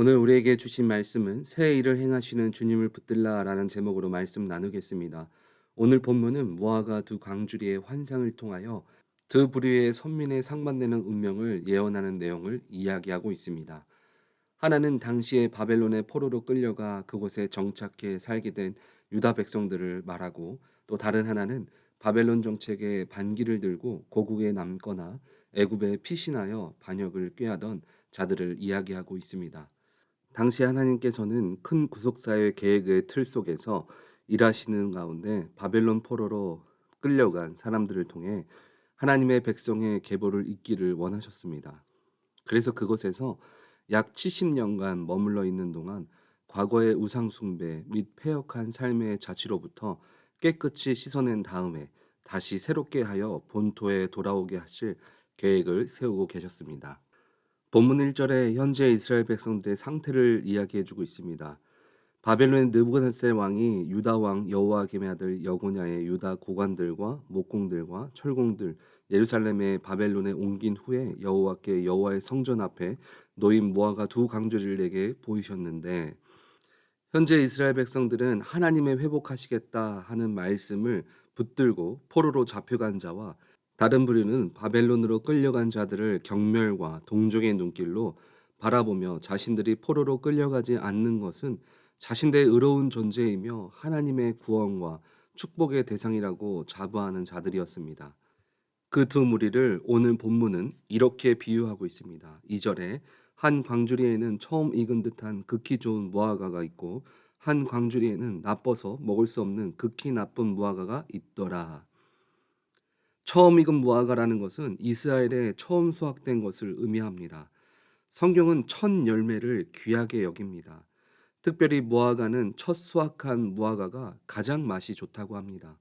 오늘 우리에게 주신 말씀은 새 일을 행하시는 주님을 붙들라라는 제목으로 말씀 나누겠습니다. 오늘 본문은 무화과 두 광주리의 환상을 통하여 두 부류의 선민의 상반되는 운명을 예언하는 내용을 이야기하고 있습니다. 하나는 당시에 바벨론의 포로로 끌려가 그곳에 정착해 살게 된 유다 백성들을 말하고 또 다른 하나는 바벨론 정책에 반기를 들고 고국에 남거나 애굽에 피신하여 반역을 꾀하던 자들을 이야기하고 있습니다. 당시 하나님께서는 큰 구속사의 계획의 틀 속에서 일하시는 가운데 바벨론 포로로 끌려간 사람들을 통해 하나님의 백성의 계보를 잇기를 원하셨습니다. 그래서 그곳에서 약 70년간 머물러 있는 동안 과거의 우상 숭배 및 폐역한 삶의 자취로부터 깨끗이 씻어낸 다음에 다시 새롭게 하여 본토에 돌아오게 하실 계획을 세우고 계셨습니다. 본문 1절에 현재 이스라엘 백성들의 상태를 이야기해 주고 있습니다. 바벨론의 느부갓네살 왕이 유다 왕 여호와김의 아들 여고냐의 유다 고관들과 목공들과 철공들 예루살렘의 바벨론에 옮긴 후에 여호와께 여호와의 성전 앞에 노인 무화과 두 강조리를 내게 보이셨는데 현재 이스라엘 백성들은 하나님의 회복하시겠다 하는 말씀을 붙들고 포로로 잡혀간 자와 다른 부류는 바벨론으로 끌려간 자들을 경멸과 동족의 눈길로 바라보며 자신들이 포로로 끌려가지 않는 것은 자신들의 의로운 존재이며 하나님의 구원과 축복의 대상이라고 자부하는 자들이었습니다. 그 두 무리를 오늘 본문은 이렇게 비유하고 있습니다. 2절에 한 광주리에는 처음 익은 듯한 극히 좋은 무화과가 있고 한 광주리에는 나빠서 먹을 수 없는 극히 나쁜 무화과가 있더라. 처음 익은 무화과라는 것은 이스라엘에 처음 수확된 것을 의미합니다. 성경은 첫 열매를 귀하게 여깁니다. 특별히 무화과는 첫 수확한 무화과가 가장 맛이 좋다고 합니다.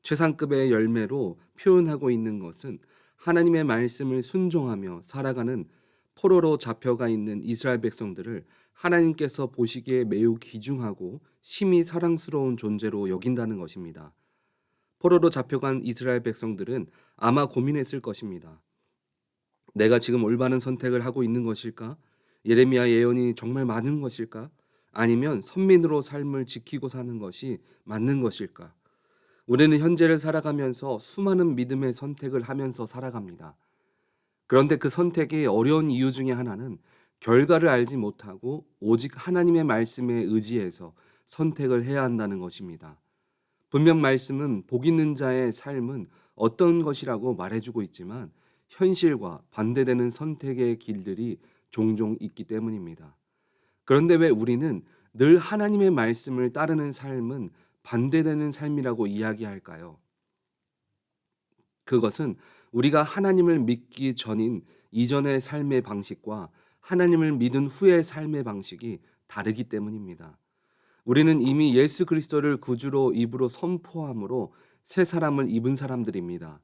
최상급의 열매로 표현하고 있는 것은 하나님의 말씀을 순종하며 살아가는 포로로 잡혀가 있는 이스라엘 백성들을 하나님께서 보시기에 매우 귀중하고 심히 사랑스러운 존재로 여긴다는 것입니다. 포로로 잡혀간 이스라엘 백성들은 아마 고민했을 것입니다. 내가 지금 올바른 선택을 하고 있는 것일까? 예레미야 예언이 정말 맞는 것일까? 아니면 선민으로 삶을 지키고 사는 것이 맞는 것일까? 우리는 현재를 살아가면서 수많은 믿음의 선택을 하면서 살아갑니다. 그런데 그 선택이 어려운 이유 중에 하나는 결과를 알지 못하고 오직 하나님의 말씀에 의지해서 선택을 해야 한다는 것입니다. 분명 말씀은 복 있는 자의 삶은 어떤 것이라고 말해주고 있지만 현실과 반대되는 선택의 길들이 종종 있기 때문입니다. 그런데 왜 우리는 늘 하나님의 말씀을 따르는 삶은 반대되는 삶이라고 이야기할까요? 그것은 우리가 하나님을 믿기 전인 이전의 삶의 방식과 하나님을 믿은 후의 삶의 방식이 다르기 때문입니다. 우리는 이미 예수 그리스도를 구주로 입으로 선포함으로 새 사람을 입은 사람들입니다.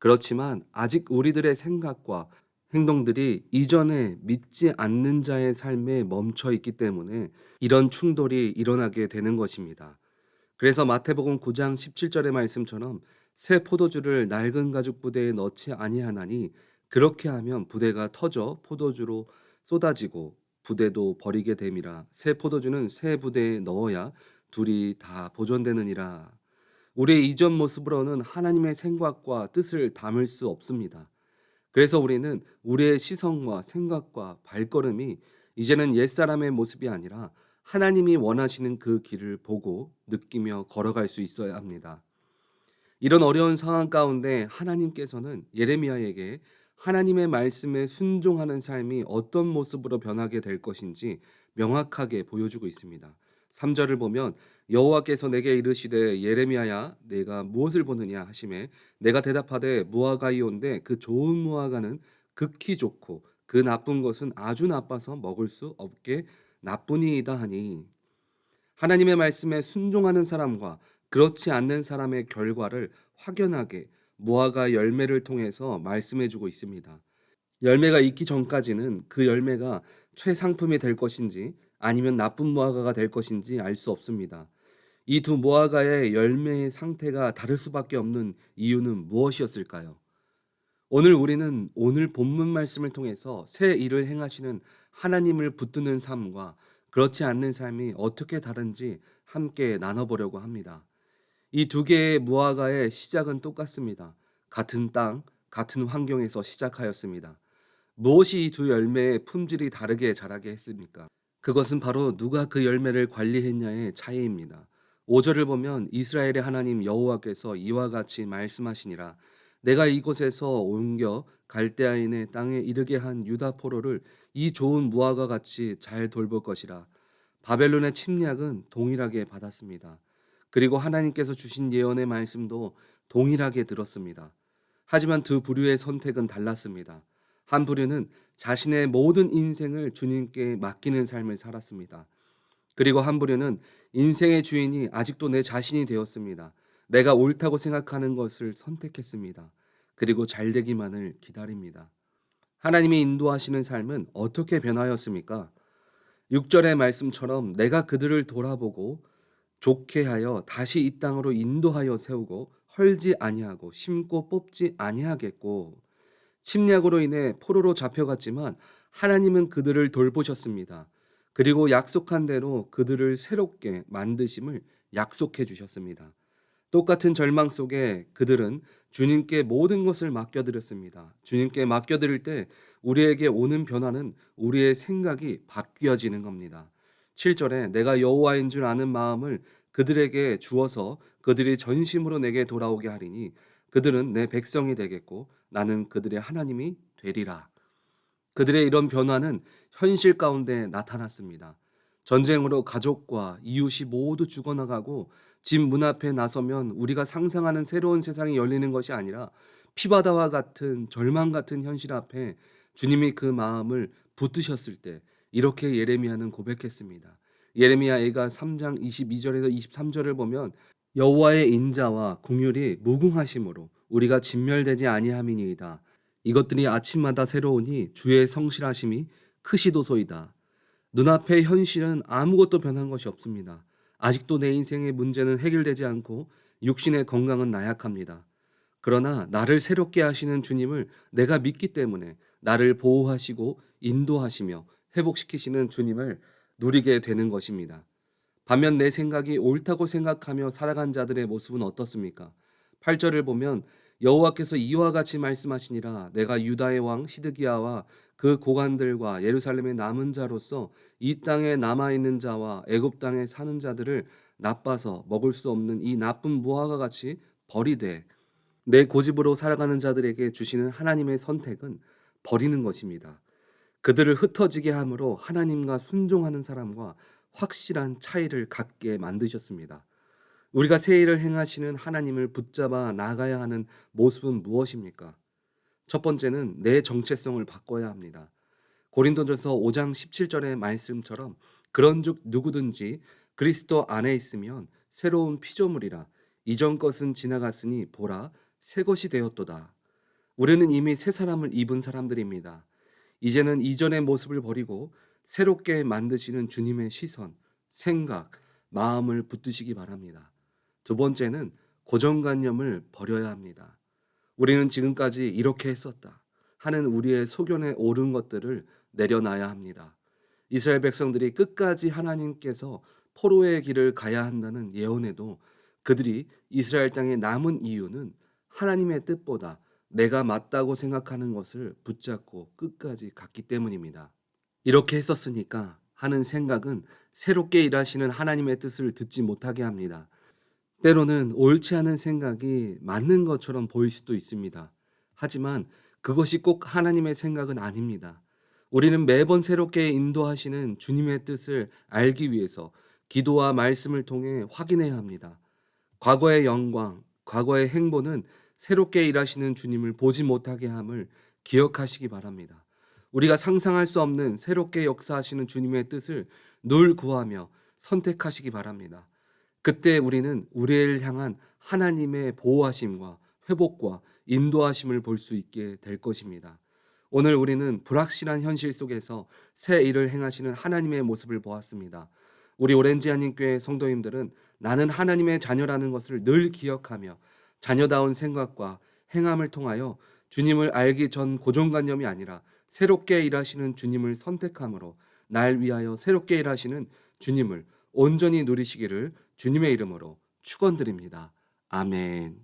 그렇지만 아직 우리들의 생각과 행동들이 이전에 믿지 않는 자의 삶에 멈춰 있기 때문에 이런 충돌이 일어나게 되는 것입니다. 그래서 마태복음 9장 17절의 말씀처럼 새 포도주를 낡은 가죽 부대에 넣지 아니하나니 그렇게 하면 부대가 터져 포도주로 쏟아지고 부대도 버리게 됨이라 새 포도주는 새 부대에 넣어야 둘이 다 보존되느니라 우리의 이전 모습으로는 하나님의 생각과 뜻을 담을 수 없습니다. 그래서 우리는 우리의 시선과 생각과 발걸음이 이제는 옛사람의 모습이 아니라 하나님이 원하시는 그 길을 보고 느끼며 걸어갈 수 있어야 합니다. 이런 어려운 상황 가운데 하나님께서는 예레미야에게 하나님의 말씀에 순종하는 삶이 어떤 모습으로 변하게 될 것인지 명확하게 보여주고 있습니다. 3절을 보면 여호와께서 내게 이르시되 예레미야야 내가 무엇을 보느냐 하심에 내가 대답하되 무화과이온데 그 좋은 무화과는 극히 좋고 그 나쁜 것은 아주 나빠서 먹을 수 없게 나쁘니이다 하니 하나님의 말씀에 순종하는 사람과 그렇지 않는 사람의 결과를 확연하게 무화과 열매를 통해서 말씀해 주고 있습니다. 열매가 익기 전까지는 그 열매가 최상품이 될 것인지 아니면 나쁜 무화과가 될 것인지 알 수 없습니다. 이 두 무화과의 열매의 상태가 다를 수밖에 없는 이유는 무엇이었을까요? 오늘 우리는 오늘 본문 말씀을 통해서 새 일을 행하시는 하나님을 붙드는 삶과 그렇지 않는 삶이 어떻게 다른지 함께 나눠보려고 합니다. 이 두 개의 무화과의 시작은 똑같습니다. 같은 땅, 같은 환경에서 시작하였습니다. 무엇이 이 두 열매의 품질이 다르게 자라게 했습니까? 그것은 바로 누가 그 열매를 관리했냐의 차이입니다. 5절을 보면 이스라엘의 하나님 여호와께서 이와 같이 말씀하시니라 내가 이곳에서 옮겨 갈대아인의 땅에 이르게 한 유다 포로를 이 좋은 무화과 같이 잘 돌볼 것이라 바벨론의 침략은 동일하게 받았습니다. 그리고 하나님께서 주신 예언의 말씀도 동일하게 들었습니다. 하지만 두 부류의 선택은 달랐습니다. 한 부류는 자신의 모든 인생을 주님께 맡기는 삶을 살았습니다. 그리고 한 부류는 인생의 주인이 아직도 내 자신이 되었습니다. 내가 옳다고 생각하는 것을 선택했습니다. 그리고 잘 되기만을 기다립니다. 하나님이 인도하시는 삶은 어떻게 변하였습니까? 6절의 말씀처럼 내가 그들을 돌아보고 좋게 하여 다시 이 땅으로 인도하여 세우고 헐지 아니하고 심고 뽑지 아니하겠고 침략으로 인해 포로로 잡혀갔지만 하나님은 그들을 돌보셨습니다. 그리고 약속한 대로 그들을 새롭게 만드심을 약속해 주셨습니다. 똑같은 절망 속에 그들은 주님께 모든 것을 맡겨드렸습니다. 주님께 맡겨드릴 때 우리에게 오는 변화는 우리의 생각이 바뀌어지는 겁니다. 7절에 내가 여호와인 줄 아는 마음을 그들에게 주어서 그들이 전심으로 내게 돌아오게 하리니 그들은 내 백성이 되겠고 나는 그들의 하나님이 되리라. 그들의 이런 변화는 현실 가운데 나타났습니다. 전쟁으로 가족과 이웃이 모두 죽어나가고 집 문 앞에 나서면 우리가 상상하는 새로운 세상이 열리는 것이 아니라 피바다와 같은 절망 같은 현실 앞에 주님이 그 마음을 붙드셨을 때 이렇게 예레미야는 고백했습니다. 예레미야 애가 3장 22절에서 23절을 보면 여호와의 인자와 궁율이 무궁하심으로 우리가 진멸되지 아니함이니이다. 이것들이 아침마다 새로우니 주의 성실하심이 크시도소이다. 눈앞의 현실은 아무것도 변한 것이 없습니다. 아직도 내 인생의 문제는 해결되지 않고 육신의 건강은 나약합니다. 그러나 나를 새롭게 하시는 주님을 내가 믿기 때문에 나를 보호하시고 인도하시며 회복시키시는 주님을 누리게 되는 것입니다. 반면 내 생각이 옳다고 생각하며 살아간 자들의 모습은 어떻습니까? 8절을 보면 여호와께서 이와 같이 말씀하시니라 내가 유다의 왕 시드기야와 그 고관들과 예루살렘의 남은 자로서 이 땅에 남아 있는 자와 애굽 땅에 사는 자들을 나빠서 먹을 수 없는 이 나쁜 무화과 같이 버리되 내 고집으로 살아가는 자들에게 주시는 하나님의 선택은 버리는 것입니다. 그들을 흩어지게 함으로 하나님과 순종하는 사람과 확실한 차이를 갖게 만드셨습니다. 우리가 새 일을 행하시는 하나님을 붙잡아 나가야 하는 모습은 무엇입니까? 첫 번째는 내 정체성을 바꿔야 합니다. 고린도전서 5장 17절의 말씀처럼 그런즉 누구든지 그리스도 안에 있으면 새로운 피조물이라 이전 것은 지나갔으니 보라 새 것이 되었도다. 우리는 이미 새 사람을 입은 사람들입니다. 이제는 이전의 모습을 버리고 새롭게 만드시는 주님의 시선, 생각, 마음을 붙드시기 바랍니다. 두 번째는 고정관념을 버려야 합니다. 우리는 지금까지 이렇게 했었다 하는 우리의 소견에 옳은 것들을 내려놔야 합니다. 이스라엘 백성들이 끝까지 하나님께서 포로의 길을 가야 한다는 예언에도 그들이 이스라엘 땅에 남은 이유는 하나님의 뜻보다 내가 맞다고 생각하는 것을 붙잡고 끝까지 갔기 때문입니다. 이렇게 했었으니까 하는 생각은 새롭게 일하시는 하나님의 뜻을 듣지 못하게 합니다. 때로는 옳지 않은 생각이 맞는 것처럼 보일 수도 있습니다. 하지만 그것이 꼭 하나님의 생각은 아닙니다. 우리는 매번 새롭게 인도하시는 주님의 뜻을 알기 위해서 기도와 말씀을 통해 확인해야 합니다. 과거의 영광, 과거의 행보는 새롭게 일하시는 주님을 보지 못하게 함을 기억하시기 바랍니다. 우리가 상상할 수 없는 새롭게 역사하시는 주님의 뜻을 늘 구하며 선택하시기 바랍니다. 그때 우리는 우리를 향한 하나님의 보호하심과 회복과 인도하심을 볼 수 있게 될 것입니다. 오늘 우리는 불확실한 현실 속에서 새 일을 행하시는 하나님의 모습을 보았습니다. 우리 오렌지 한인교회 성도님들은 나는 하나님의 자녀라는 것을 늘 기억하며 자녀다운 생각과 행함을 통하여 주님을 알기 전 고정관념이 아니라 새롭게 일하시는 주님을 선택함으로 날 위하여 새롭게 일하시는 주님을 온전히 누리시기를 주님의 이름으로 축원드립니다. 아멘.